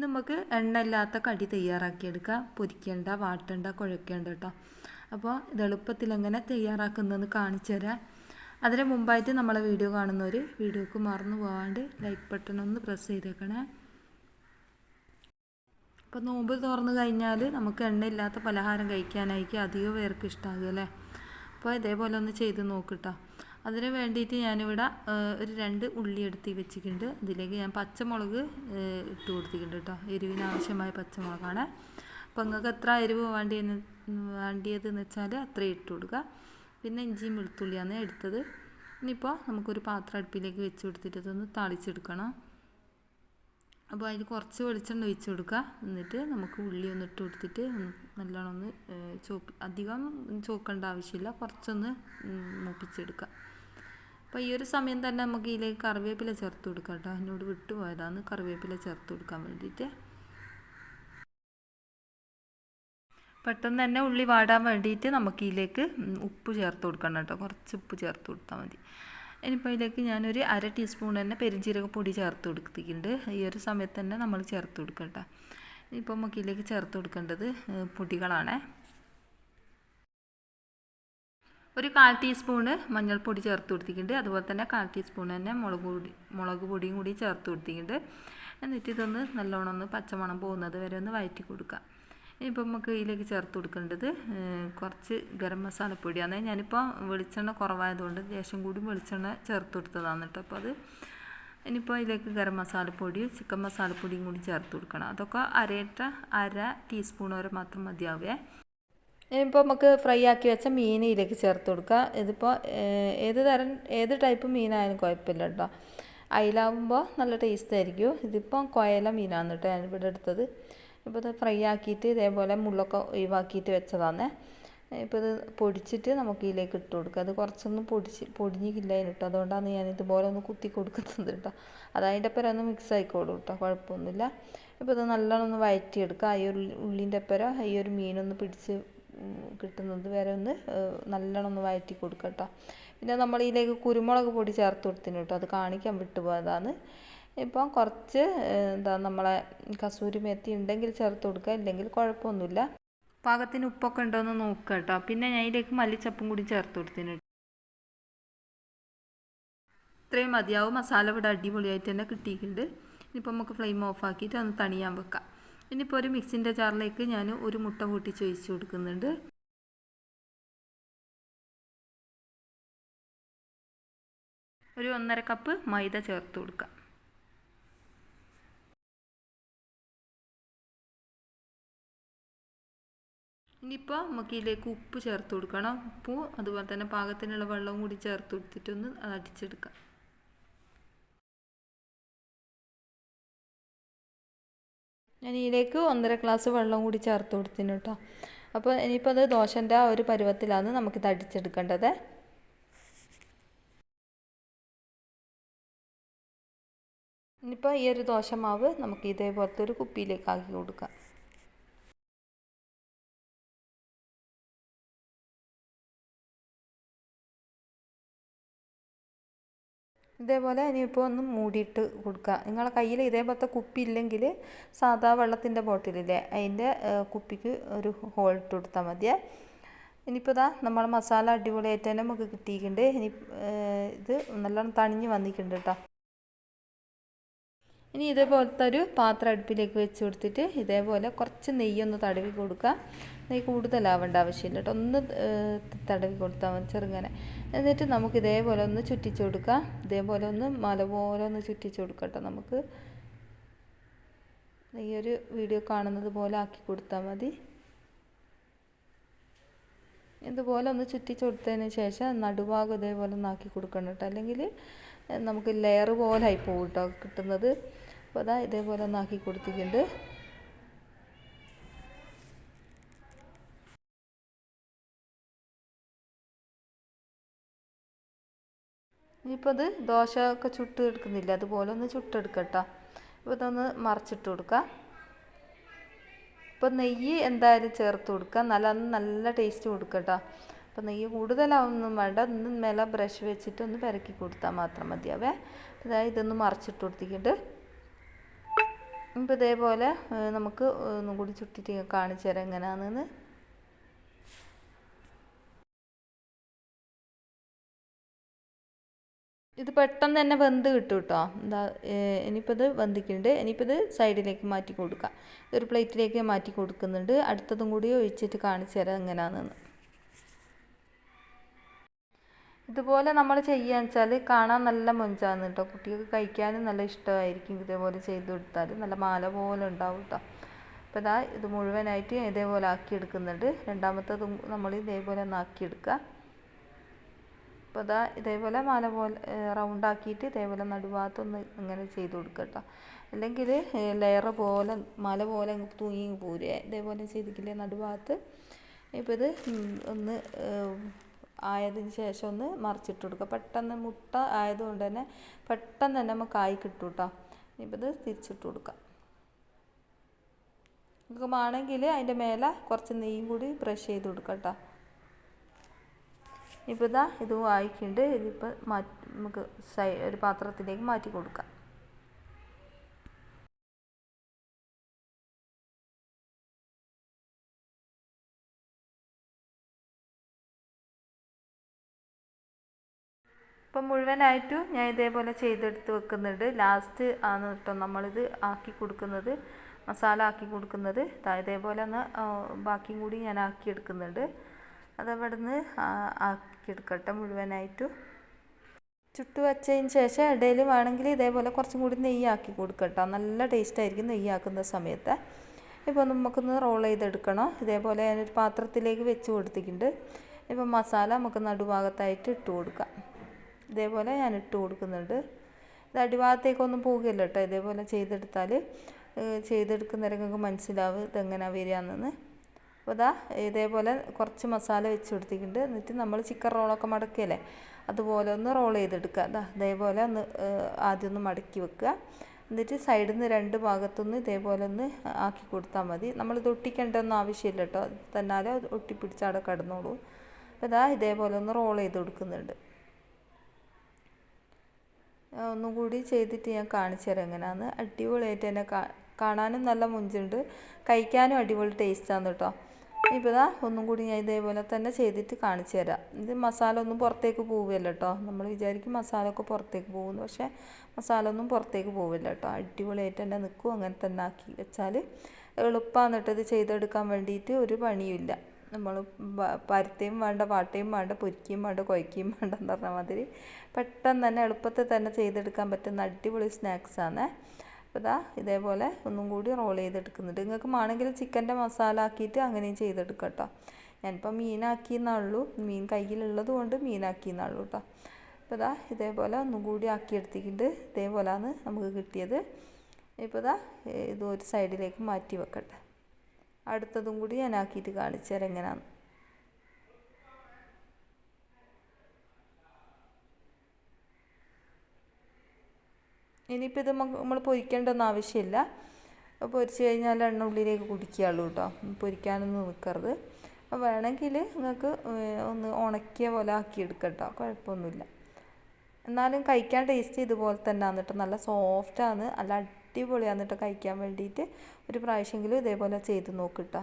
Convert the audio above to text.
നമുക്ക് എണ്ണ ഇല്ലാത്ത കടി തയ്യാറാക്കിയെടുക്കുക പൊരിക്കേണ്ട വാട്ടേണ്ട കുഴക്കേണ്ട കേട്ടോ അപ്പോൾ ഇത് എളുപ്പത്തിൽ എങ്ങനെ തയ്യാറാക്കുന്നതെന്ന് കാണിച്ചു തരാം. അതിന് മുമ്പായിട്ട് നമ്മളെ വീഡിയോ കാണുന്നവർ വീഡിയോക്ക് മറന്നു പോകാണ്ട് ലൈക്ക് ബട്ടൺ ഒന്ന് പ്രസ് ചെയ്തേക്കണേ. അപ്പോൾ നോമ്പ് തുറന്നു കഴിഞ്ഞാൽ നമുക്ക് എണ്ണയില്ലാത്ത പലഹാരം കഴിക്കാനായിരിക്കും അധികം പേർക്ക് ഇഷ്ടമാകും അല്ലേ? അപ്പോൾ ഇതേപോലെ ഒന്ന് ചെയ്ത് നോക്കിട്ടോ അതിന് വേണ്ടിയിട്ട് ഞാനിവിടെ ഒരു രണ്ട് ഉള്ളി എടുത്ത് വെച്ചിട്ടുണ്ട്. ഇതിലേക്ക് ഞാൻ പച്ചമുളക് ഇട്ട് കൊടുത്തിട്ടുണ്ട് കേട്ടോ. എരിവിന് ആവശ്യമായ പച്ചമുളകാണ്. അപ്പോൾ നിങ്ങൾക്ക് എത്ര എരിവ് വേണ്ടി വേണ്ടിയതെന്ന് വെച്ചാൽ അത്രയും ഇട്ട് കൊടുക്കുക. പിന്നെ ഇഞ്ചിയും വെളുത്തുള്ളിയാണ് എടുത്തത്. ഇനിയിപ്പോൾ നമുക്കൊരു പാത്രം അടുപ്പിലേക്ക് വെച്ച് കൊടുത്തിട്ട് ഇതൊന്ന് താളിച്ചെടുക്കണം. അപ്പോൾ അതിൽ കുറച്ച് വെളിച്ചെണ്ണ ഒഴിച്ച് കൊടുക്കുക. എന്നിട്ട് നമുക്ക് ഉള്ളി ഒന്ന് ഇട്ട് കൊടുത്തിട്ട് ഒന്ന് നല്ലോണം ഒന്ന് ചോപ്പ് അധികം ചോക്കേണ്ട ആവശ്യമില്ല. കുറച്ചൊന്ന് മൂപ്പിച്ചെടുക്കുക. അപ്പോൾ ഈ ഒരു സമയം തന്നെ നമുക്ക് ഇതിലേക്ക് കറിവേപ്പില ചേർത്ത് കൊടുക്കാം കേട്ടോ. എന്നോട് വിട്ടുപോയതാണ്. കറിവേപ്പില ചേർത്ത് കൊടുക്കാൻ വേണ്ടിയിട്ട്. പെട്ടെന്ന് തന്നെ ഉള്ളി വാടാൻ വേണ്ടിയിട്ട് നമുക്ക് ഇതിലേക്ക് ഉപ്പ് ചേർത്ത് കൊടുക്കണം കേട്ടോ. കുറച്ച് ഉപ്പ് ചേർത്ത് കൊടുത്താൽ മതി. ഇനിയിപ്പോൾ ഇതിലേക്ക് ഞാനൊരു അര ടീസ്പൂൺ തന്നെ പെരിഞ്ചീരക പൊടി ചേർത്ത് കൊടുത്തിട്ടുണ്ട്. ഈ ഒരു സമയത്ത് തന്നെ നമ്മൾ ചേർത്ത് കൊടുക്കട്ടെ ഇപ്പോൾ നമുക്ക് ഇതിലേക്ക് ചേർത്ത് കൊടുക്കേണ്ടത് പൊടികളാണ്. ഒരു കാൽ ടീസ്പൂണ് മഞ്ഞൾപ്പൊടി ചേർത്ത് കൊടുത്തിട്ടുണ്ട്. അതുപോലെ തന്നെ കാൽ ടീസ്പൂൺ തന്നെ മുളക് പൊടി മുളക് പൊടിയും കൂടി ചേർത്ത് കൊടുത്തിട്ടുണ്ട്. എന്നിട്ട് ഇതൊന്ന് നല്ലോണം ഒന്ന് പച്ചമണം പോകുന്നത് വരെ ഒന്ന് വയറ്റി കൊടുക്കാം ഇനിയിപ്പോൾ നമുക്ക് ഇതിലേക്ക് ചേർത്ത് കൊടുക്കേണ്ടത് കുറച്ച് ഗരം മസാലപ്പൊടിയാണ് ഞാനിപ്പോൾ വെളിച്ചെണ്ണ കുറവായതുകൊണ്ട് ലേശം കൂടി വെളിച്ചെണ്ണ ചേർത്ത് കൊടുത്തതാണ് കേട്ടോ അപ്പോൾ അത് ഇനിയിപ്പോൾ ഇതിലേക്ക് ഗരം മസാലപ്പൊടിയും ചിക്കൻ മസാലപ്പൊടിയും കൂടി ചേർത്ത് കൊടുക്കണം. അതൊക്കെ അരയിട്ട അര ടീസ്പൂൺ വരെ മാത്രം മതിയാവേ. ഇനിയിപ്പോൾ നമുക്ക് ഫ്രൈ ആക്കി വെച്ച മീൻ ഇതിലേക്ക് ചേർത്ത് കൊടുക്കുക ഇതിപ്പോൾ ഏത് തരം ഏത് ടൈപ്പ് മീനായാലും കുഴപ്പമില്ല കേട്ടോ അയിലാവുമ്പോൾ നല്ല ടേസ്റ്റ് ആയിരിക്കും. ഇതിപ്പോൾ കൊയല മീനാണ് കേട്ടോ ഞാനിവിടെ എടുത്തത്. ഇപ്പോൾ ഇത് ഫ്രൈ ആക്കിയിട്ട് ഇതേപോലെ മുള്ളൊക്കെ ഒഴിവാക്കിയിട്ട് വെച്ചതാണ് ഇപ്പോൾ ഇത് പൊടിച്ചിട്ട് നമുക്ക് ഇതിലേക്ക് ഇട്ട് കൊടുക്കുക അത് കുറച്ചൊന്ന് പൊടിച്ച് പൊടിഞ്ഞില്ല കേട്ടോ അതുകൊണ്ടാണ് ഞാൻ ഇതുപോലെ ഒന്ന് കുത്തി കൊടുക്കുന്നത് കേട്ടോ അത് അതിന്റെ ഒപ്പം ഒന്ന് മിക്സ് ആയിക്കോളൂ കേട്ടോ കുഴപ്പമൊന്നുമില്ല. ഇപ്പോൾ ഇത് നല്ലോണം ഒന്ന് വഴറ്റിയെടുക്കുക ഈ ഒരു ഉള്ളിന്റെ ഒപ്പം ഈ ഒരു മീനൊന്ന് പിടിച്ച് കിട്ടുന്നത് വരെ ഒന്ന് നല്ലോണം ഒന്ന് വഴറ്റി കൊടുക്കുക കേട്ടോ പിന്നെ നമ്മൾ ഇതിലേക്ക് കുരുമുളക് പൊടി ചേർത്ത് കൊടുത്തിന് കേട്ടോ അത് കാണിക്കാൻ വിട്ടുപോയതാണ് ഇപ്പം കുറച്ച് എന്താ നമ്മളെ കസൂരി മെത്തി ഉണ്ടെങ്കിൽ ചേർത്ത് കൊടുക്കുക ഇല്ലെങ്കിൽ കുഴപ്പമൊന്നുമില്ല പാകത്തിന് ഉപ്പൊക്കെ ഉണ്ടോ എന്ന് നോക്കുക കേട്ടോ പിന്നെ ഞാൻ ഇതിലേക്ക് മല്ലിച്ചപ്പും കൂടി ചേർത്ത് കൊടുത്തിന് ഇത്രയും മതിയാവും. മസാല ഇവിടെ അടിപൊളിയായിട്ട് തന്നെ കിട്ടിയിട്ടുണ്ട്. ഇനിയിപ്പോൾ നമുക്ക് ഫ്ലെയിം ഓഫ് ആക്കിയിട്ട് ഒന്ന് തണിയാൻ വെക്കാം. ഇനിയിപ്പോൾ ഒരു മിക്സിന്റെ ജാറിലേക്ക് ഞാൻ ഒരു മുട്ട കൂട്ടി ഒഴിച്ച് കൊടുക്കുന്നുണ്ട്. ഒരു ഒന്നര കപ്പ് മൈദ ചേർത്ത് കൊടുക്കാം. ഇനിയിപ്പോൾ നമുക്ക് ഇതിലേക്ക് ഉപ്പ് ചേർത്ത് കൊടുക്കണം. ഉപ്പും അതുപോലെ തന്നെ പാകത്തിനുള്ള വെള്ളവും കൂടി ചേർത്ത് കൊടുത്തിട്ടൊന്ന് അടിച്ചെടുക്കാം. ഞാൻ ഇതിലേക്ക് ഒന്നര ഗ്ലാസ് വെള്ളം കൂടി ചേർത്ത് കൊടുത്തിന് കേട്ടോ. അപ്പോൾ ഇനിയിപ്പോൾ അത് ദോശന്റെ ആ ഒരു പരുവത്തിലാണ് നമുക്കിത് അടിച്ചെടുക്കേണ്ടത്. ഇനിയിപ്പോൾ ഈ ഒരു ദോശമാവ് നമുക്ക് ഇതേപോലത്തെ ഒരു കുപ്പിയിലേക്ക് ആക്കി കൊടുക്കാം. ഇതേപോലെ ഇനിയിപ്പോൾ ഒന്ന് മൂടിയിട്ട് കൊടുക്കുക. നിങ്ങളെ കയ്യിൽ ഇതേപോലത്തെ കുപ്പി ഇല്ലെങ്കിൽ സാധാ വെള്ളത്തിന്റെ ബോട്ടിലില്ലേ അതിന്റെ കുപ്പിക്ക് ഒരു ഹോൾ ഇട്ട് കൊടുത്താൽ മതിയേ ഇനിയിപ്പോൾ ഇതാ നമ്മൾ മസാല അടിപൊളിയായിട്ട് തന്നെ നമുക്ക് കിട്ടിയിട്ടുണ്ട്. ഇനി ഇത് നല്ലോണം തണിഞ്ഞ് വന്നിട്ടുണ്ട് കേട്ടോ. ഇനി ഇതേപോലത്തെ ഒരു പാത്രം അടുപ്പിലേക്ക് വെച്ച് കൊടുത്തിട്ട് ഇതേപോലെ കുറച്ച് നെയ്യൊന്ന് തടവി കൊടുക്കുക. നെയ്യ് കൂടുതലാവേണ്ട ആവശ്യമില്ല കേട്ടോ. ഒന്ന് തടവി കൊടുത്താൽ മതി ചെറുങ്ങനെ. എന്നിട്ട് നമുക്ക് ഇതേപോലെ ഒന്ന് ചുറ്റിച്ച് കൊടുക്കുക. ഇതേപോലെ ഒന്ന് മല പോലെ ഒന്ന് ചുറ്റിച്ച് കൊടുക്കുക കേട്ടോ നമുക്ക്. ഈ ഒരു വീഡിയോ കാണുന്നത് പോലെ ആക്കി കൊടുത്താൽ മതി. ഇതുപോലെ ഒന്ന് ചുറ്റിച്ച് കൊടുത്തതിന് ശേഷം നടുഭാഗം ഇതേപോലെ ഒന്ന് ആക്കി കൊടുക്കണം കേട്ടോ. അല്ലെങ്കിൽ നമുക്ക് ലെയർ പോലെ ആയി പോകും കേട്ടോ കിട്ടുന്നത്. അപ്പോൾ അതാ ഇതേപോലെ ഒന്ന് ആക്കി കൊടുത്തിട്ടുണ്ട്. ഇനിയിപ്പോൾ അത് ദോശ ഒക്കെ ചുട്ട് എടുക്കുന്നില്ല അതുപോലെ ഒന്ന് ചുട്ടെടുക്കട്ടോ. ഇപ്പോൾ ഇതൊന്ന് മറിച്ചിട്ട് കൊടുക്കുക ഇപ്പോൾ നെയ്യ് എന്തായാലും ചേർത്ത് കൊടുക്കുക നല്ല നല്ല ടേസ്റ്റ് കൊടുക്കട്ടോ. അപ്പോൾ നെയ്യ് കൂടുതലാവൊന്നും വേണ്ട. ഒന്ന് മേലെ ബ്രഷ് വെച്ചിട്ട് ഒന്ന് പെരക്കി കൊടുത്താൽ മാത്രം മതിയാവേ. അതായത് ഇതൊന്ന് മറിച്ചിട്ട് കൊടുത്തിട്ട് ഇപ്പോൾ ഇതേപോലെ നമുക്ക് ഒന്നും കൂടി ചുട്ടിട്ട് കാണിച്ചു തരാം എങ്ങനെയാണെന്ന് ഇത് പെട്ടെന്ന് തന്നെ വെന്ത് കിട്ടും കേട്ടോ എന്താ ഇനിയിപ്പോൾ ഇത് വെന്തിക്കുന്നുണ്ട് ഇനിയിപ്പോൾ ഇത് സൈഡിലേക്ക് മാറ്റി കൊടുക്കാം. ഒരു പ്ലേറ്റിലേക്ക് മാറ്റി കൊടുക്കുന്നുണ്ട്. അടുത്തതും കൂടി ഒഴിച്ചിട്ട് കാണിച്ചു തരാം എങ്ങനെയാണെന്ന് ഇതുപോലെ നമ്മൾ ചെയ്യുക വെച്ചാൽ കാണാൻ നല്ല മൊഞ്ചാന്ന് കേട്ടോ കുട്ടികൾക്ക് കഴിക്കാനും നല്ല ഇഷ്ടമായിരിക്കും ഇതേപോലെ ചെയ്ത് കൊടുത്താൽ നല്ല മാല പോലെ ഉണ്ടാവും കേട്ടോ അപ്പോൾ ഇതാ ഇത് മുഴുവനായിട്ട് ഇതേപോലെ ആക്കി എടുക്കുന്നുണ്ട്. രണ്ടാമത്തതും നമ്മൾ ഇതേപോലെ ഒന്ന് ആക്കിയെടുക്കുക അപ്പോൾ ഇതാ ഇതേപോലെ മാല പോലെ റൗണ്ട് ആക്കിയിട്ട് ഇതേപോലെ നടുഭാഗത്തൊന്ന് ഇങ്ങനെ ചെയ്ത് കൊടുക്കുക കേട്ടോ അല്ലെങ്കിൽ ലെയർ പോലെ മല പോലെ തൂങ്ങി പോരുക. ഇതേപോലെ ചെയ്തിട്ടില്ലേ നടുഭാഗത്ത്? ഇപ്പോൾ ഇത് ഒന്ന് ആയതിന് ശേഷം ഒന്ന് മറിച്ചിട്ട് കൊടുക്കുക. പെട്ടെന്ന് മുട്ട ആയതുകൊണ്ട് തന്നെ പെട്ടെന്ന് തന്നെ നമുക്ക് ആയി കിട്ടും കേട്ടോ ഇനിയിപ്പോൾ ഇത് തിരിച്ചിട്ട് കൊടുക്കാം. നിങ്ങൾക്ക് വേണമെങ്കിൽ അതിന്റെ മേലെ കുറച്ച് നെയ്യും കൂടി ബ്രഷ് ചെയ്ത് കൊടുക്കാം കേട്ടോ ഇപ്പോൾ ഇതാ ഇത് വായിക്കുന്നുണ്ട് ഇതിപ്പോൾ മാറ്റി നമുക്ക് സൈ ഒരു പാത്രത്തിലേക്ക് മാറ്റി കൊടുക്കാം. ഇപ്പം മുഴുവനായിട്ടും ഞാൻ ഇതേപോലെ ചെയ്തെടുത്ത് വെക്കുന്നുണ്ട്. ലാസ്റ്റ് ആണ് കേട്ടോ നമ്മളിത് ആക്കി കൊടുക്കുന്നത്. മസാല ആക്കി കൊടുക്കുന്നത്. ഇതേപോലെ ഒന്ന് ബാക്കിയും കൂടി ഞാൻ ആക്കി എടുക്കുന്നുണ്ട്. അത് അവിടെ നിന്ന് ആക്കിയെടുക്കട്ടെ മുഴുവനായിട്ടും. ചുട്ടു വെച്ചതിന് ശേഷം ഇടയിൽ വേണമെങ്കിൽ ഇതേപോലെ കുറച്ചും കൂടി നെയ്യ് ആക്കി കൊടുക്കട്ടോ. നല്ല ടേസ്റ്റ് ആയിരിക്കും നെയ്യ് ആക്കുന്ന സമയത്ത്. ഇപ്പോൾ നമുക്കൊന്ന് റോൾ ചെയ്തെടുക്കണം. ഇതേപോലെ ഞാനൊരു പാത്രത്തിലേക്ക് വെച്ച് കൊടുത്തിട്ടുണ്ട്. ഇപ്പോൾ മസാല നമുക്ക് നടുഭാഗത്തായിട്ട് ഇട്ട് കൊടുക്കാം. ഇതേപോലെ ഞാൻ ഇട്ട് കൊടുക്കുന്നുണ്ട്. ഇത് അടിഭാഗത്തേക്കൊന്നും പോകുകയില്ല കേട്ടോ ഇതേപോലെ ചെയ്തെടുത്താൽ നിങ്ങൾക്ക് മനസ്സിലാവും ഇതെങ്ങനെയാണ് വരികയെന്ന് അപ്പോൾ ഇതാ ഇതേപോലെ കുറച്ച് മസാല വെച്ച് കൊടുത്തിട്ടുണ്ട്. എന്നിട്ട് നമ്മൾ ചിക്കൻ റോളൊക്കെ മടക്കിയല്ലേ? അതുപോലെ ഒന്ന് റോൾ ചെയ്തെടുക്കുക. അതാ ഇതേപോലെ ഒന്ന് ആദ്യം ഒന്ന് മടക്കി വെക്കുക. എന്നിട്ട് സൈഡിൽ നിന്ന് രണ്ട് ഭാഗത്തുനിന്ന് ഇതേപോലെ ഒന്ന് ആക്കി കൊടുത്താൽ മതി. നമ്മളിത് ഒട്ടിക്കേണ്ടതൊന്നും ആവശ്യമില്ല കേട്ടോ തന്നാലേ ഒട്ടിപ്പിടിച്ച് അവിടെ കിടന്നോളൂ. അപ്പോൾ ഇതാ ഇതേപോലെ ഒന്ന് റോൾ ചെയ്ത് കൊടുക്കുന്നുണ്ട്. ഒന്നും കൂടി ചെയ്തിട്ട് ഞാൻ കാണിച്ചു തരാം എങ്ങനെയാന്ന് അടിപൊളിയായിട്ട് തന്നെ കാണാനും നല്ല മുഞ്ചുണ്ട്. കഴിക്കാനും അടിപൊളി ടേസ്റ്റാണ് കേട്ടോ. ഇപ്പോൾ ഇതാ ഒന്നും കൂടി ഞാൻ ഇതേപോലെ തന്നെ ചെയ്തിട്ട് കാണിച്ചു തരാം ഇത് മസാല ഒന്നും പുറത്തേക്ക് പോവില്ല കേട്ടോ. നമ്മൾ വിചാരിക്കും മസാല ഒക്കെ പുറത്തേക്ക് പോകുന്നു. പക്ഷേ മസാല ഒന്നും പുറത്തേക്ക് പോവില്ല കേട്ടോ. അടിപൊളിയായിട്ട് തന്നെ നിൽക്കും. അങ്ങനെ തന്നെ ആക്കി വെച്ചാൽ എളുപ്പമാണ് കേട്ടോ ഇത് ചെയ്തെടുക്കാൻ വേണ്ടിയിട്ട് ഒരു പണിയുമില്ല. നമ്മൾ പരുത്തിയും വേണ്ട പാട്ടിയും വേണ്ട പൊരിക്കുകയും വേണ്ട കുഴക്കുകയും വേണ്ട എന്ന് പറഞ്ഞ മാതിരി പെട്ടെന്ന് തന്നെ എളുപ്പത്തിൽ തന്നെ ചെയ്തെടുക്കാൻ പറ്റുന്ന അടിപൊളി സ്നാക്സാണ് അപ്പോൾ ഇതാ ഇതേപോലെ ഒന്നും കൂടി റോൾ ചെയ്തെടുക്കുന്നുണ്ട്. നിങ്ങൾക്ക് വേണമെങ്കിൽ ചിക്കന്റെ മസാല ആക്കിയിട്ട് അങ്ങനെയും ചെയ്തെടുക്കാം കേട്ടോ. ഞാനിപ്പോൾ മീനാക്കി എന്നുള്ളൂ മീൻ കയ്യിലുള്ളത് കൊണ്ട് മീനാക്കി എന്നുള്ളൂ കേട്ടോ. അപ്പോൾ ഇതാ ഇതേപോലെ ഒന്നും കൂടി ആക്കിയെടുത്തിട്ടുണ്ട്. ഇതേപോലെയാണ് നമുക്ക് കിട്ടിയത്. ഇപ്പോൾ ഇതാ ഇത് ഒരു സൈഡിലേക്ക് മാറ്റി വെക്കട്ടെ. അടുത്തതും കൂടി ഞാൻ ആക്കിയിട്ട് കാണിച്ചു തരാം എങ്ങനെയാണ് ഇനിയിപ്പോൾ ഇത് നമ്മൾ പൊരിക്കേണ്ടൊന്നും ആവശ്യമില്ല. പൊരിച്ച് കഴിഞ്ഞാൽ എണ്ണ ഉള്ളിലേക്ക് കുടിക്കുകയുള്ളൂ കേട്ടോ പൊരിക്കാനൊന്നും നിൽക്കരുത് അപ്പോൾ വേണമെങ്കിൽ നിങ്ങൾക്ക് ഒന്ന് ഉണക്കിയ പോലെ ആക്കിയെടുക്കാം കേട്ടോ കുഴപ്പമൊന്നുമില്ല. എന്നാലും കഴിക്കാൻ ടേസ്റ്റ് ഇതുപോലെ തന്നെ ആണ് കേട്ടോ നല്ല സോഫ്റ്റാണ് നല്ല അടിപൊളിയാണ് കേട്ടോ കഴിക്കാൻ വേണ്ടിയിട്ട് ഒരു പ്രാവശ്യമെങ്കിലും ഇതേപോലെ ചെയ്ത് നോക്ക് കേട്ടോ